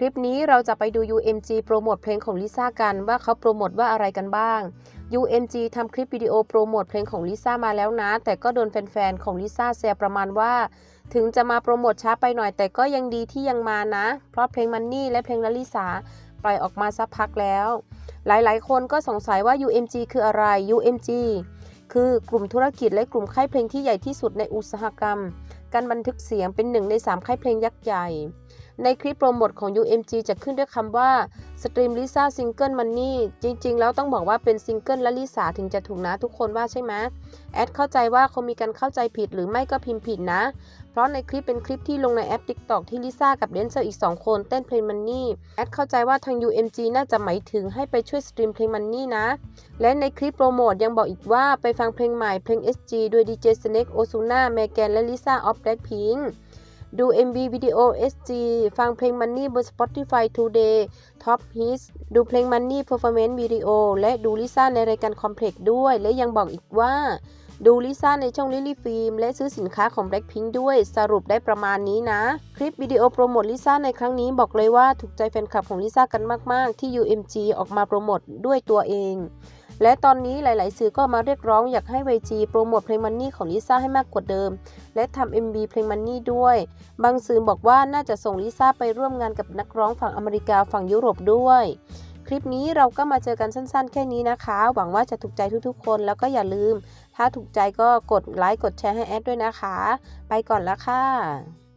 คลิปนี้เราจะไปดู UMG โปรโมทเพลงของลิซ่ากันว่าเขาโปรโมทว่าอะไรกันบ้าง UMG ทำคลิปวิดีโอโปรโมทเพลงของลิซ่ามาแล้วนะ แต่ก็โดนแฟนๆของลิซ่าแซวประมาณว่า ถึงจะมาโปรโมทช้าไปหน่อยแต่ก็ยังดีที่ยังมานะ เพราะเพลงมันนี่และเพลงลลิสาปล่อยออกมาสักพักแล้ว หลายๆ คนก็สงสัยว่า UMG คืออะไร UMG คือกลุ่มธุรกิจและกลุ่มค่ายเพลงที่ใหญ่ที่สุดในอุตสาหกรรม การบันทึกเสียงเป็นหนึ่งใน3ค่ายเพลงยักษ์ใหญ่ ในคลิปโปรโมทของ UMG จะขึ้นด้วยคำว่าสตรีมลิซ่าซิงเกิลมันนี่จริง ๆ แล้วต้องบอกว่าเป็นซิงเกิลและลิซ่าถึงจะถูกนะทุกคนว่าใช่ไหมแอดเข้าใจว่าคงมีการเข้าใจผิดหรือไม่ก็พิมพ์ผิดนะ เพราะในคลิปเป็นคลิปที่ลงในแอป TikTok ที่ลิซ่ากับแดนเซอร์อีก 2 คนเต้นเพลงมันนี่แอดเข้าใจว่าทาง UMG น่าจะหมายถึงให้ไปช่วยสตรีมเพลงมันนี่นะ และในคลิปโปรโมทยังบอกอีกว่าไปฟังเพลงใหม่เพลง SG โดย DJ Snake Ozuna Megan และ Lisa of Blackpink ดู MV วิดีโอ SG ฟังเพลง Money บน Spotify Today Top Hits ดูเพลง Money Performance Video และดูลิซ่าในรายการ Complex ด้วย และยังบอกอีกว่า ดูลิซ่าในช่อง Lily Film และซื้อสินค้าของ Blackpink ด้วย สรุปได้ประมาณนี้นะ คลิปวิดีโอโปรโมทลิซ่าในครั้งนี้บอกเลยว่าถูกใจแฟนคลับของลิซ่ากันมาก ๆ ที่ UMG ออกมาโปรโมทด้วยตัวเอง และตอนนี้หลาย ๆ สื่อก็มาเรียกร้องอยากให้ YG โปรโมทเพลงมันนี่ของลิซ่าให้มากกว่าเดิม และทำ MV เพลงมันนี่ด้วย บางสื่อบอกว่าน่าจะส่งลิซ่าไปร่วมงานกับนักร้องฝั่งอเมริกาฝั่งยุโรปด้วย คลิปนี้เราก็มาเจอกันสั้น ๆ แค่นี้นะคะ หวังว่าจะถูกใจทุก ๆ คนแล้วก็อย่าลืม ถ้าถูกใจก็กดไลค์กดแชร์ให้แอดด้วยนะคะ ไปก่อนละค่ะ